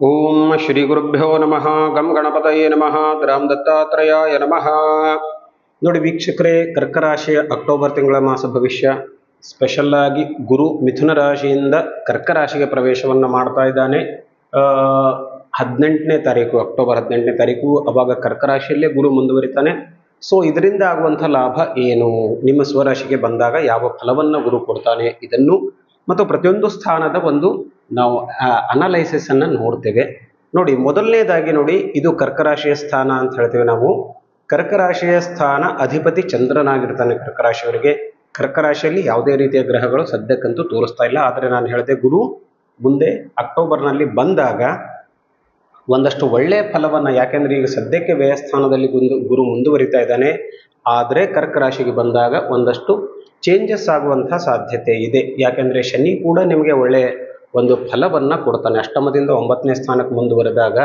ಓಂ ಶ್ರೀ ಗುರುಭ್ಯೋ ನಮಃ ಗಂ ಗಣಪತಯೇ ನಮಃ ಗ್ರಾಮ ದತ್ತಾತ್ರಯ ನಮಃ ನೋಡಿ ವೀಕ್ಷಕರೇ ಕರ್ಕ ರಾಶಿಯ ಅಕ್ಟೋಬರ್ ತಿಂಗಳ ಮಾಸ ಭವಿಷ್ಯ. ಸ್ಪೆಷಲ್ ಆಗಿ ಗುರು ಮಿಥುನ ರಾಶಿಯಿಂದ ಕರ್ಕ ರಾಶಿಗೆ ಪ್ರವೇಶವನ್ನು ಮಾಡ್ತಾ ಇದ್ದಾನೆ. ಹದಿನೆಂಟನೇ ತಾರೀಕು, ಅಕ್ಟೋಬರ್ ಹದಿನೆಂಟನೇ ತಾರೀಕು, ಅವಾಗ ಕರ್ಕ ರಾಶಿಯಲ್ಲೇ ಗುರು ಮುಂದುವರಿತಾನೆ. ಸೊ ಇದರಿಂದ ಆಗುವಂಥ ಲಾಭ ಏನು? ನಿಮ್ಮ ಸ್ವರಾಶಿಗೆ ಬಂದಾಗ ಯಾವ ಫಲವನ್ನು ಗುರು ಕೊಡ್ತಾನೆ ಇದನ್ನು? ಮತ್ತು ಪ್ರತಿಯೊಂದು ಸ್ಥಾನದ ಒಂದು ನಾವು ಅನಲೈಸಿಸ್ ಅನ್ನು ನೋಡ್ತೇವೆ. ನೋಡಿ, ಮೊದಲನೇದಾಗಿ ನೋಡಿ, ಇದು ಕರ್ಕರಾಶಿಯ ಸ್ಥಾನ ಅಂತ ಹೇಳ್ತೇವೆ ನಾವು. ಕರ್ಕರಾಶಿಯ ಸ್ಥಾನ ಅಧಿಪತಿ ಚಂದ್ರನಾಗಿರ್ತಾನೆ ಕರ್ಕರಾಶಿಯವರಿಗೆ. ಕರ್ಕರಾಶಿಯಲ್ಲಿ ಕರ್ಕ ರಾಶಿಯಲ್ಲಿ ಯಾವುದೇ ರೀತಿಯ ಗ್ರಹಗಳು ಸದ್ಯಕ್ಕಂತೂ ತೋರಿಸ್ತಾ ಇಲ್ಲ. ಆದರೆ ನಾನು ಹೇಳಿದೆ, ಗುರು, ಮುಂದೆ ಅಕ್ಟೋಬರ್ನಲ್ಲಿ ಬಂದಾಗ ಒಂದಷ್ಟು ಒಳ್ಳೆಯ ಫಲವನ್ನು, ಯಾಕೆಂದ್ರೆ ಈಗ ಸದ್ಯಕ್ಕೆ ವ್ಯಯಸ್ಥಾನದಲ್ಲಿ ಗುಂದು, ಗುರು ಮುಂದುವರಿತಾ ಇದ್ದಾನೆ. ಆದರೆ ಕರ್ಕರಾಶಿಗೆ ಬಂದಾಗ ಒಂದಷ್ಟು ಚೇಂಜಸ್ ಆಗುವಂಥ ಸಾಧ್ಯತೆ ಇದೆ. ಯಾಕೆಂದರೆ ಶನಿ ಕೂಡ ನಿಮಗೆ ಒಳ್ಳೆಯ ಒಂದು ಫಲವನ್ನು ಕೊಡ್ತಾನೆ. ಅಷ್ಟಮದಿಂದ ಒಂಬತ್ತನೇ ಸ್ಥಾನಕ್ಕೆ ಮುಂದುವರೆದಾಗ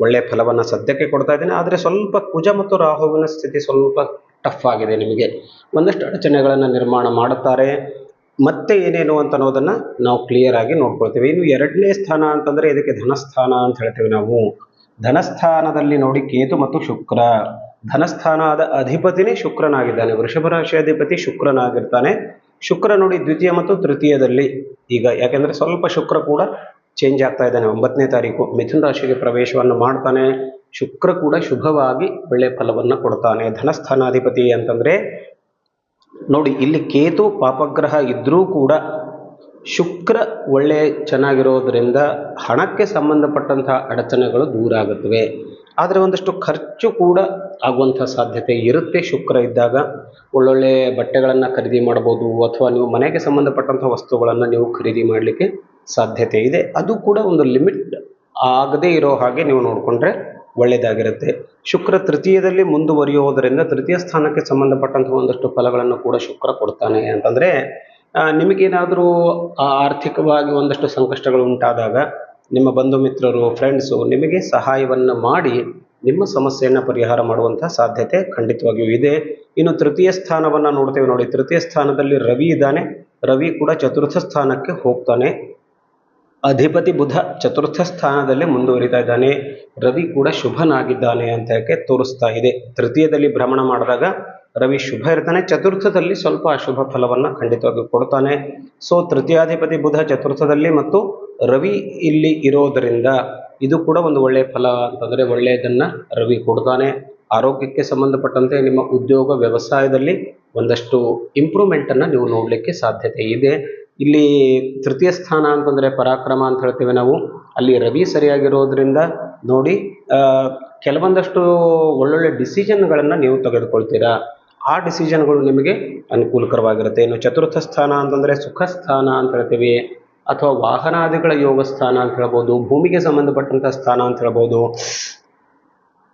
ಒಳ್ಳೆಯ ಫಲವನ್ನು ಸದ್ಯಕ್ಕೆ ಕೊಡ್ತಾ ಇದ್ದೇನೆ. ಆದರೆ ಸ್ವಲ್ಪ ಕುಜ ಮತ್ತು ರಾಹುವಿನ ಸ್ಥಿತಿ ಸ್ವಲ್ಪ ಟಫ್ ಆಗಿದೆ ನಿಮಗೆ. ಒಂದಷ್ಟು ಅಡಚಣೆಗಳನ್ನು ನಿರ್ಮಾಣ ಮಾಡುತ್ತಾರೆ. ಮತ್ತೆ ಏನೇನು ಅಂತ ಅನ್ನೋದನ್ನು ನಾವು ಕ್ಲಿಯರ್ ಆಗಿ ನೋಡ್ಕೊಳ್ತೀವಿ. ಇನ್ನು ಎರಡನೇ ಸ್ಥಾನ ಅಂತಂದರೆ ಇದಕ್ಕೆ ಧನಸ್ಥಾನ ಅಂತ ಹೇಳ್ತೀವಿ ನಾವು. ಧನಸ್ಥಾನದಲ್ಲಿ ನೋಡಿ ಕೇತು ಮತ್ತು ಶುಕ್ರ. ಧನಸ್ಥಾನದ ಅಧಿಪತಿನೇ ಶುಕ್ರನಾಗಿದ್ದಾನೆ. ವೃಷಭ ರಾಶಿ ಅಧಿಪತಿ ಶುಕ್ರನಾಗಿರ್ತಾನೆ. ಶುಕ್ರ ನೋಡಿ ದ್ವಿತೀಯ ಮತ್ತು ತೃತೀಯದಲ್ಲಿ. ಈಗ ಯಾಕೆಂದರೆ ಸ್ವಲ್ಪ ಶುಕ್ರ ಕೂಡ ಚೇಂಜ್ ಆಗ್ತಾ ಇದ್ದಾನೆ. ಒಂಬತ್ತನೇ ತಾರೀಕು ಮಿಥುನ ರಾಶಿಗೆ ಪ್ರವೇಶವನ್ನು ಮಾಡ್ತಾನೆ. ಶುಕ್ರ ಕೂಡ ಶುಭವಾಗಿ ಒಳ್ಳೆ ಫಲವನ್ನು ಕೊಡ್ತಾನೆ. ಧನಸ್ಥಾನಾಧಿಪತಿ ಅಂತಂದರೆ ನೋಡಿ, ಇಲ್ಲಿ ಕೇತು ಪಾಪಗ್ರಹ ಇದ್ದರೂ ಕೂಡ ಶುಕ್ರ ಒಳ್ಳೆ ಚೆನ್ನಾಗಿರೋದ್ರಿಂದ ಹಣಕ್ಕೆ ಸಂಬಂಧಪಟ್ಟಂತಹ ಅಡಚಣೆಗಳು ದೂರ ಆಗುತ್ತವೆ. ಆದರೆ ಒಂದಷ್ಟು ಖರ್ಚು ಕೂಡ ಆಗುವಂಥ ಸಾಧ್ಯತೆ ಇರುತ್ತೆ ಶುಕ್ರ ಇದ್ದಾಗ. ಒಳ್ಳೊಳ್ಳೆ ಬಟ್ಟೆಗಳನ್ನು ಖರೀದಿ ಮಾಡ್ಬೋದು ಅಥವಾ ನೀವು ಮನೆಗೆ ಸಂಬಂಧಪಟ್ಟಂಥ ವಸ್ತುಗಳನ್ನು ನೀವು ಖರೀದಿ ಮಾಡಲಿಕ್ಕೆ ಸಾಧ್ಯತೆ ಇದೆ. ಅದು ಕೂಡ ಒಂದು ಲಿಮಿಟ್ ಆಗದೇ ಇರೋ ಹಾಗೆ ನೀವು ನೋಡಿಕೊಂಡ್ರೆ ಒಳ್ಳೆಯದಾಗಿರುತ್ತೆ. ಶುಕ್ರ ತೃತೀಯದಲ್ಲಿ ಮುಂದುವರಿಯೋದರಿಂದ ತೃತೀಯ ಸ್ಥಾನಕ್ಕೆ ಸಂಬಂಧಪಟ್ಟಂಥ ಒಂದಷ್ಟು ಫಲಗಳನ್ನು ಕೂಡ ಶುಕ್ರ ಕೊಡ್ತಾನೆ ಅಂತಂದರೆ ನಿಮಗೇನಾದರೂ ಆರ್ಥಿಕವಾಗಿ ಒಂದಷ್ಟು ಸಂಕಷ್ಟಗಳು ಉಂಟಾದಾಗ, ನಿಮ್ಮ ಬಂಧು ಮಿತ್ರರು ಫ್ರೆಂಡ್ಸು ನಿಮಗೆ ಸಹಾಯವನ್ನು ಮಾಡಿ, ನಿಮ್ಮ ಸಮಸ್ಯೆಯನ್ನು ಪರಿಹಾರ ಮಾಡುವಂತಹ ಸಾಧ್ಯತೆ ಖಂಡಿತವಾಗಿಯೂ ಇದೆ. ಇನ್ನು ತೃತೀಯ ಸ್ಥಾನವನ್ನು ನೋಡ್ತೇವೆ ನೋಡಿ. ತೃತೀಯ ಸ್ಥಾನದಲ್ಲಿ ರವಿ ಇದ್ದಾನೆ. ರವಿ ಕೂಡ ಚತುರ್ಥ ಸ್ಥಾನಕ್ಕೆ ಹೋಗ್ತಾನೆ. ಅಧಿಪತಿ ಬುಧ ಚತುರ್ಥ ಸ್ಥಾನದಲ್ಲಿ ಮುಂದುವರಿತಾ ಇದ್ದಾನೆ. ರವಿ ಕೂಡ ಶುಭನಾಗಿದ್ದಾನೆ ಅಂತ ತೋರಿಸ್ತಾ ಇದೆ. ತೃತೀಯದಲ್ಲಿ ಭ್ರಮಣ ಮಾಡಿದಾಗ ರವಿ ಶುಭ ಇರ್ತಾನೆ. ಚತುರ್ಥದಲ್ಲಿ ಸ್ವಲ್ಪ ಅಶುಭ ಫಲವನ್ನು ಖಂಡಿತವಾಗಿ ಕೊಡ್ತಾನೆ. ಸೊ ತೃತೀಯಾಧಿಪತಿ ಬುಧ ಚತುರ್ಥದಲ್ಲಿ ಮತ್ತು ರವಿ ಇಲ್ಲಿ ಇರೋದರಿಂದ ಇದು ಕೂಡ ಒಂದು ಒಳ್ಳೆಯ ಫಲ ಅಂತಂದರೆ ಒಳ್ಳೆಯದನ್ನು ರವಿ ಕೊಡ್ತಾನೆ. ಆರೋಗ್ಯಕ್ಕೆ ಸಂಬಂಧಪಟ್ಟಂತೆ ನಿಮ್ಮ ಉದ್ಯೋಗ ವ್ಯವಸಾಯದಲ್ಲಿ ಒಂದಷ್ಟು ಇಂಪ್ರೂವ್ಮೆಂಟನ್ನು ನೀವು ನೋಡಲಿಕ್ಕೆ ಸಾಧ್ಯತೆ ಇದೆ. ಇಲ್ಲಿ ತೃತೀಯ ಸ್ಥಾನ ಅಂತಂದರೆ ಪರಾಕ್ರಮ ಅಂತ ಹೇಳ್ತೇವೆ ನಾವು. ಅಲ್ಲಿ ರವಿ ಸರಿಯಾಗಿರೋದ್ರಿಂದ ನೋಡಿ ಕೆಲವೊಂದಷ್ಟು ಒಳ್ಳೊಳ್ಳೆ ಡಿಸಿಷನ್ಗಳನ್ನು ನೀವು ತೆಗೆದುಕೊಳ್ತೀರಾ. ಆ ಡಿಸಿಷನ್ಗಳು ನಿಮಗೆ ಅನುಕೂಲಕರವಾಗಿರುತ್ತೆ. ಇನ್ನು ಚತುರ್ಥ ಸ್ಥಾನ ಅಂತಂದರೆ ಸುಖ ಸ್ಥಾನ ಅಂತ ಹೇಳ್ತೀವಿ, ಅಥವಾ ವಾಹನಾದಿಗಳ ಯೋಗ ಸ್ಥಾನ ಅಂತ ಹೇಳ್ಬೋದು, ಭೂಮಿಗೆ ಸಂಬಂಧಪಟ್ಟಂಥ ಸ್ಥಾನ ಅಂತ ಹೇಳ್ಬೋದು.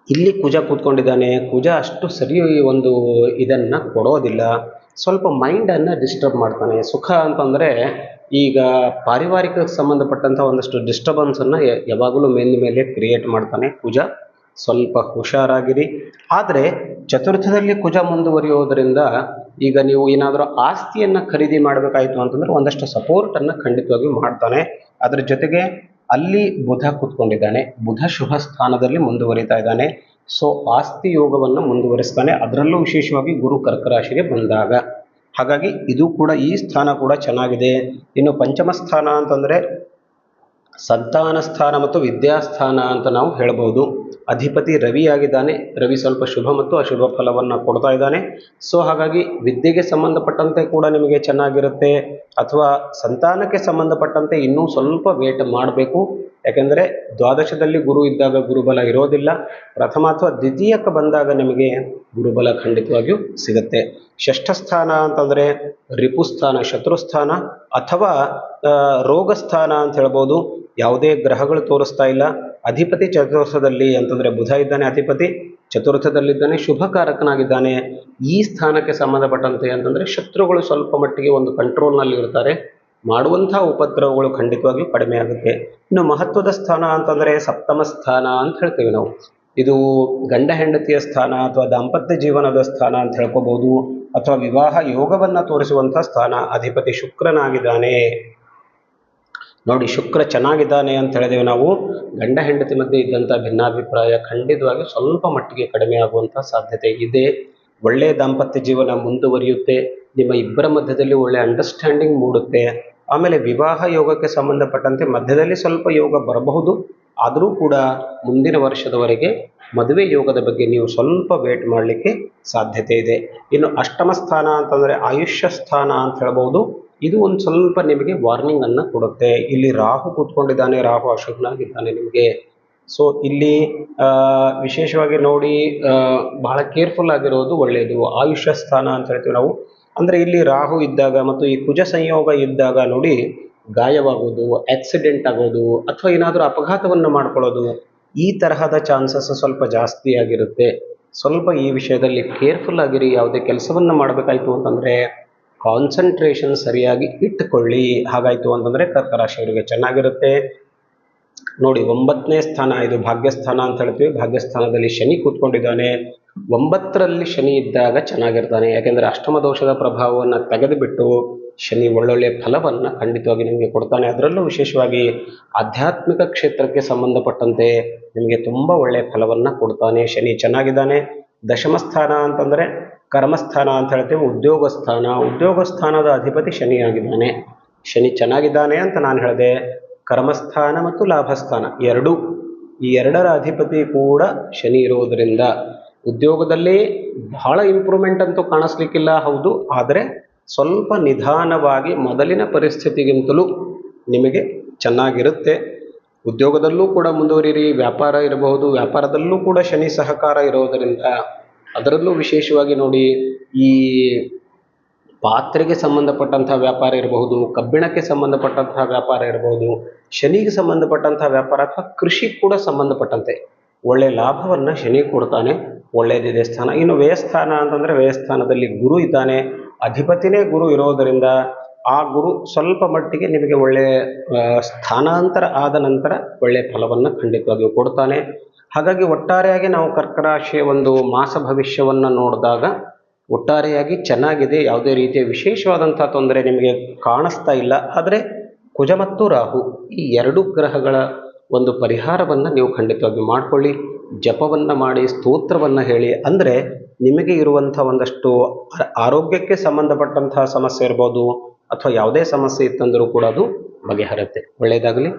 ಇಲ್ಲಿ ಕುಜ ಕೂತ್ಕೊಂಡಿದ್ದಾನೆ. ಕುಜ ಅಷ್ಟು ಸರಿ ಒಂದು ಇದನ್ನು ಕೊಡೋದಿಲ್ಲ. ಸ್ವಲ್ಪ ಮೈಂಡನ್ನು ಡಿಸ್ಟರ್ಬ್ ಮಾಡ್ತಾನೆ. ಸುಖ ಅಂತಂದರೆ ಈಗ ಪಾರಿವಾರಿಕ ಸಂಬಂಧಪಟ್ಟಂಥ ಒಂದಷ್ಟು ಡಿಸ್ಟರ್ಬೆನ್ಸನ್ನು ಯಾವಾಗಲೂ ಮೇಲಿನ ಮೇಲೆ ಕ್ರಿಯೇಟ್ ಮಾಡ್ತಾನೆ ಕುಜ. ಸ್ವಲ್ಪ ಹುಷಾರಾಗಿರಿ. ಆದರೆ ಚತುರ್ಥದಲ್ಲಿ ಕುಜ ಮುಂದುವರಿಯೋದರಿಂದ ಈಗ ನೀವು ಏನಾದರೂ ಆಸ್ತಿಯನ್ನು ಖರೀದಿ ಮಾಡಬೇಕಾಯಿತು ಅಂತಂದರೆ ಒಂದಷ್ಟು ಸಪೋರ್ಟನ್ನು ಖಂಡಿತವಾಗಿ ಮಾಡ್ತಾನೆ. ಅದರ ಜೊತೆಗೆ ಅಲ್ಲಿ ಬುಧ ಕೂತ್ಕೊಂಡಿದ್ದಾನೆ. ಬುಧ ಶುಭ ಸ್ಥಾನದಲ್ಲಿ ಮುಂದುವರಿತಾ ಇದ್ದಾನೆ. ಸೊ ಆಸ್ತಿ ಯೋಗವನ್ನು ಮುಂದುವರಿಸ್ತಾನೆ. ಅದರಲ್ಲೂ ವಿಶೇಷವಾಗಿ ಗುರು ಕರ್ಕರಾಶಿಗೆ ಬಂದಾಗ. ಹಾಗಾಗಿ ಇದು ಕೂಡ ಈ ಸ್ಥಾನ ಕೂಡ ಚೆನ್ನಾಗಿದೆ. ಇನ್ನು ಪಂಚಮ ಸ್ಥಾನ ಅಂತಂದರೆ ಸಂತಾನ ಸ್ಥಾನ ಮತ್ತು ವಿದ್ಯಾಸ್ಥಾನ ಅಂತ ನಾವು ಹೇಳ್ಬೋದು. ಅಧಿಪತಿ ರವಿ ಆಗಿದ್ದಾನೆ. ರವಿ ಸ್ವಲ್ಪ ಶುಭ ಮತ್ತು ಅಶುಭ ಫಲವನ್ನು ಕೊಡ್ತಾ ಇದ್ದಾನೆ. ಸೊ ಹಾಗಾಗಿ ವಿದ್ಯೆಗೆ ಸಂಬಂಧಪಟ್ಟಂತೆ ಕೂಡ ನಿಮಗೆ ಚೆನ್ನಾಗಿರುತ್ತೆ ಅಥವಾ ಸಂತಾನಕ್ಕೆ ಸಂಬಂಧಪಟ್ಟಂತೆ ಇನ್ನೂ ಸ್ವಲ್ಪ ವೇಟ್ ಮಾಡಬೇಕು. ಯಾಕೆಂದರೆ ದ್ವಾದಶದಲ್ಲಿ ಗುರು ಇದ್ದಾಗ ಗುರುಬಲ ಇರೋದಿಲ್ಲ. ಪ್ರಥಮ ಅಥವಾ ದ್ವಿತೀಯಕ್ಕೆ ಬಂದಾಗ ನಿಮಗೆ ಗುರುಬಲ ಖಂಡಿತವಾಗಿಯೂ ಸಿಗುತ್ತೆ. ಷಷ್ಠ ಸ್ಥಾನ ಅಂತಂದರೆ ರಿಪುಸ್ಥಾನ ಶತ್ರುಸ್ಥಾನ ಅಥವಾ ರೋಗಸ್ಥಾನ ಅಂತ ಹೇಳ್ಬೋದು. ಯಾವುದೇ ಗ್ರಹಗಳು ತೋರಿಸ್ತಾ ಇಲ್ಲ. ಅಧಿಪತಿ ಚತುರ್ಥದಲ್ಲಿ ಅಂತಂದರೆ ಬುಧ ಇದ್ದಾನೆ ಅಧಿಪತಿ, ಚತುರ್ಥದಲ್ಲಿದ್ದಾನೆ, ಶುಭಕಾರಕನಾಗಿದ್ದಾನೆ. ಈ ಸ್ಥಾನಕ್ಕೆ ಸಂಬಂಧಪಟ್ಟಂತೆ ಅಂತಂದರೆ ಶತ್ರುಗಳು ಸ್ವಲ್ಪ ಮಟ್ಟಿಗೆ ಒಂದು ಕಂಟ್ರೋಲ್ನಲ್ಲಿ ಇರ್ತಾರೆ. ಮಾಡುವಂಥ ಉಪದ್ರವಗಳು ಖಂಡಿತವಾಗಿ ಕಡಿಮೆ ಆಗುತ್ತೆ. ಇನ್ನು ಮಹತ್ವದ ಸ್ಥಾನ ಅಂತಂದರೆ ಸಪ್ತಮ ಸ್ಥಾನ ಅಂತ ಹೇಳ್ತೇವೆ ನಾವು. ಇದು ಗಂಡ ಹೆಂಡತಿಯ ಸ್ಥಾನ ಅಥವಾ ದಾಂಪತ್ಯ ಜೀವನದ ಸ್ಥಾನ ಅಂತ ಹೇಳ್ಕೋಬಹುದು ಅಥವಾ ವಿವಾಹ ಯೋಗವನ್ನು ತೋರಿಸುವಂಥ ಸ್ಥಾನ ಅಧಿಪತಿ ಶುಕ್ರನಾಗಿದ್ದಾನೆ. ನೋಡಿ ಶುಕ್ರ ಚೆನ್ನಾಗಿದ್ದಾನೆ ಅಂತ ಹೇಳಿದೇವೆ ನಾವು. ಗಂಡ ಹೆಂಡತಿ ಮಧ್ಯೆ ಇದ್ದಂಥ ಭಿನ್ನಾಭಿಪ್ರಾಯ ಖಂಡಿತವಾಗಿ ಸ್ವಲ್ಪ ಮಟ್ಟಿಗೆ ಕಡಿಮೆ ಆಗುವಂಥ ಸಾಧ್ಯತೆ ಇದೆ. ಒಳ್ಳೆಯ ದಾಂಪತ್ಯ ಜೀವನ ಮುಂದುವರಿಯುತ್ತೆ. ನಿಮ್ಮ ಇಬ್ಬರ ಮಧ್ಯದಲ್ಲಿ ಒಳ್ಳೆ ಅಂಡರ್ಸ್ಟ್ಯಾಂಡಿಂಗ್ ಮೂಡುತ್ತೆ. ಆಮೇಲೆ ವಿವಾಹ ಯೋಗಕ್ಕೆ ಸಂಬಂಧಪಟ್ಟಂತೆ ಮಧ್ಯದಲ್ಲಿ ಸ್ವಲ್ಪ ಯೋಗ ಬರಬಹುದು. ಆದರೂ ಕೂಡ ಮುಂದಿನ ವರ್ಷದವರೆಗೆ ಮದುವೆ ಯೋಗದ ಬಗ್ಗೆ ನೀವು ಸ್ವಲ್ಪ ವೇಟ್ ಮಾಡಲಿಕ್ಕೆ ಸಾಧ್ಯತೆ ಇದೆ. ಇನ್ನು ಅಷ್ಟಮ ಸ್ಥಾನ ಅಂತಂದರೆ ಆಯುಷ್ಯ ಸ್ಥಾನ ಅಂತ ಹೇಳ್ಬೋದು ಇದು ಒಂದು ಸ್ವಲ್ಪ ನಿಮಗೆ ವಾರ್ನಿಂಗ್ ಅನ್ನ ಕೊಡುತ್ತೆ. ಇಲ್ಲಿ ರಾಹು ಕೂತ್ಕೊಂಡಿದ್ದಾನೆ, ರಾಹು ಅಶುಭನಾಗಿದ್ದಾನೆ ನಿಮಗೆ. ಸೊ ಇಲ್ಲಿ ವಿಶೇಷವಾಗಿ ನೋಡಿ ಬಹಳ ಕೇರ್ಫುಲ್ ಆಗಿರೋದು ಒಳ್ಳೆಯದು ಆಯುಷ್ಯ ಸ್ಥಾನ ಅಂತ ಹೇಳ್ತೀವಿ ನಾವು. ಅಂದರೆ ಇಲ್ಲಿ ರಾಹು ಇದ್ದಾಗ ಮತ್ತು ಈ ಕುಜ ಸಂಯೋಗ ಇದ್ದಾಗ ನೋಡಿ ಗಾಯವಾಗೋದು ಆಕ್ಸಿಡೆಂಟ್ ಆಗೋದು, ಅಥವಾ ಏನಾದರೂ ಅಪಘಾತವನ್ನು ಮಾಡ್ಕೊಳ್ಳೋದು, ಈ ತರಹದ ಚಾನ್ಸಸ್ ಸ್ವಲ್ಪ ಜಾಸ್ತಿ ಆಗಿರುತ್ತೆ. ಸ್ವಲ್ಪ ಈ ವಿಷಯದಲ್ಲಿ ಕೇರ್ಫುಲ್ ಆಗಿರಿ, ಯಾವುದೇ ಕೆಲಸವನ್ನು ಮಾಡಬೇಕಾಯ್ತು ಅಂತಂದರೆ ಕಾನ್ಸಂಟ್ರೇಷನ್ ಸರಿಯಾಗಿ ಇಟ್ಟುಕೊಳ್ಳಿ. ಹಾಗಾಯಿತು ಅಂತಂದರೆ ಕರ್ಕ ಚೆನ್ನಾಗಿರುತ್ತೆ. ನೋಡಿ, ಒಂಬತ್ತನೇ ಸ್ಥಾನ, ಇದು ಭಾಗ್ಯಸ್ಥಾನ ಅಂತ ಹೇಳ್ತೀವಿ. ಭಾಗ್ಯಸ್ಥಾನದಲ್ಲಿ ಶನಿ ಕೂತ್ಕೊಂಡಿದ್ದಾನೆ. ಒಂಬತ್ತರಲ್ಲಿ ಶನಿ ಇದ್ದಾಗ ಚೆನ್ನಾಗಿರ್ತಾನೆ. ಯಾಕೆಂದರೆ ಅಷ್ಟಮ ದೋಷದ ಪ್ರಭಾವವನ್ನು ತೆಗೆದುಬಿಟ್ಟು ಶನಿ ಒಳ್ಳೊಳ್ಳೆ ಫಲವನ್ನು ಖಂಡಿತವಾಗಿ ನಿಮಗೆ ಕೊಡ್ತಾನೆ. ಅದರಲ್ಲೂ ವಿಶೇಷವಾಗಿ ಆಧ್ಯಾತ್ಮಿಕ ಕ್ಷೇತ್ರಕ್ಕೆ ಸಂಬಂಧಪಟ್ಟಂತೆ ನಿಮಗೆ ತುಂಬ ಒಳ್ಳೆಯ ಫಲವನ್ನು ಕೊಡ್ತಾನೆ. ಶನಿ ಚೆನ್ನಾಗಿದ್ದಾನೆ. ದಶಮ ಸ್ಥಾನ ಅಂತಂದರೆ ಕರ್ಮಸ್ಥಾನ ಅಂತ ಹೇಳ್ತೇವೆ ಉದ್ಯೋಗ ಸ್ಥಾನ ಉದ್ಯೋಗ ಸ್ಥಾನದ ಅಧಿಪತಿ ಶನಿಯಾಗಿದ್ದಾನೆ. ಶನಿ ಚೆನ್ನಾಗಿದ್ದಾನೆ ಅಂತ ನಾನು ಹೇಳಿದೆ. ಕರ್ಮಸ್ಥಾನ ಮತ್ತು ಲಾಭಸ್ಥಾನ ಎರಡೂ, ಈ ಎರಡರ ಅಧಿಪತಿ ಕೂಡ ಶನಿ ಇರುವುದರಿಂದ ಉದ್ಯೋಗದಲ್ಲಿ ಬಹಳ ಇಂಪ್ರೂವ್ಮೆಂಟ್ ಅಂತೂ ಕಾಣಿಸ್ಲಿಕ್ಕಿಲ್ಲ, ಹೌದು. ಆದರೆ ಸ್ವಲ್ಪ ನಿಧಾನವಾಗಿ ಮೊದಲಿನ ಪರಿಸ್ಥಿತಿಗಿಂತಲೂ ನಿಮಗೆ ಚೆನ್ನಾಗಿರುತ್ತೆ. ಉದ್ಯೋಗದಲ್ಲೂ ಕೂಡ ಮುಂದುವರಿರಿ ವ್ಯಾಪಾರ ಇರಬಹುದು. ವ್ಯಾಪಾರದಲ್ಲೂ ಕೂಡ ಶನಿ ಸಹಕಾರ ಇರೋದರಿಂದ ಅದರಲ್ಲೂ ವಿಶೇಷವಾಗಿ ನೋಡಿ ಈ ಪಾತ್ರೆಗೆ ಸಂಬಂಧಪಟ್ಟಂತಹ ವ್ಯಾಪಾರ ಇರಬಹುದು, ಕಬ್ಬಿಣಕ್ಕೆ ಸಂಬಂಧಪಟ್ಟಂತಹ ವ್ಯಾಪಾರ ಇರಬಹುದು, ಶನಿಗೆ ಸಂಬಂಧಪಟ್ಟಂತಹ ವ್ಯಾಪಾರ ಅಥವಾ ಕೃಷಿ ಕೂಡ ಸಂಬಂಧಪಟ್ಟಂತೆ. ಒಳ್ಳೆ ಲಾಭವನ್ನ ಶನಿ ಕೊಡ್ತಾನೆ ಒಳ್ಳೆಯದಿದೆ ಸ್ಥಾನ. ಇನ್ನು ವ್ಯಯಸ್ಥಾನ ಅಂತಂದ್ರೆ ವ್ಯಯಸ್ಥಾನದಲ್ಲಿ ಗುರು ಇದ್ದಾನೆ, ಅಧಿಪತಿನೇ ಗುರು ಇರೋದರಿಂದ ಆ ಗುರು ಸ್ವಲ್ಪ ಮಟ್ಟಿಗೆ ನಿಮಗೆ ಒಳ್ಳೆಯ ಸ್ಥಾನಾಂತರ ಆದ ನಂತರ ಒಳ್ಳೆಯ ಫಲವನ್ನು ಖಂಡಿತವಾಗಿಯೂ ಕೊಡ್ತಾನೆ. ಹಾಗಾಗಿ ಒಟ್ಟಾರೆಯಾಗಿ ನಾವು ಕರ್ಕ ರಾಶಿಯ ಒಂದು ಮಾಸ ಭವಿಷ್ಯವನ್ನು ನೋಡಿದಾಗ ಒಟ್ಟಾರೆಯಾಗಿ ಚೆನ್ನಾಗಿದೆ, ಯಾವುದೇ ರೀತಿಯ ವಿಶೇಷವಾದಂಥ ತೊಂದರೆ ನಿಮಗೆ ಕಾಣಿಸ್ತಾ ಇಲ್ಲ. ಆದರೆ ಕುಜ ಮತ್ತು ರಾಹು ಈ ಎರಡು ಗ್ರಹಗಳ ಒಂದು ಪರಿಹಾರವನ್ನು ನೀವು ಖಂಡಿತವಾಗಿ ಮಾಡಿಕೊಳ್ಳಿ, ಜಪವನ್ನು ಮಾಡಿ, ಸ್ತೋತ್ರವನ್ನು ಹೇಳಿ. ಅಂದರೆ ನಿಮಗೆ ಇರುವಂಥ ಒಂದಷ್ಟು ಆರೋಗ್ಯಕ್ಕೆ ಸಂಬಂಧಪಟ್ಟಂತಹ ಸಮಸ್ಯೆ ಇರ್ಬೋದು, ಅಥವಾ ಯಾವುದೇ ಸಮಸ್ಯೆ ಇತ್ತಂದರೂ ಕೂಡ ಅದು ಬಗೆಹರುತ್ತೆ. ಒಳ್ಳೆಯದಾಗಲಿ.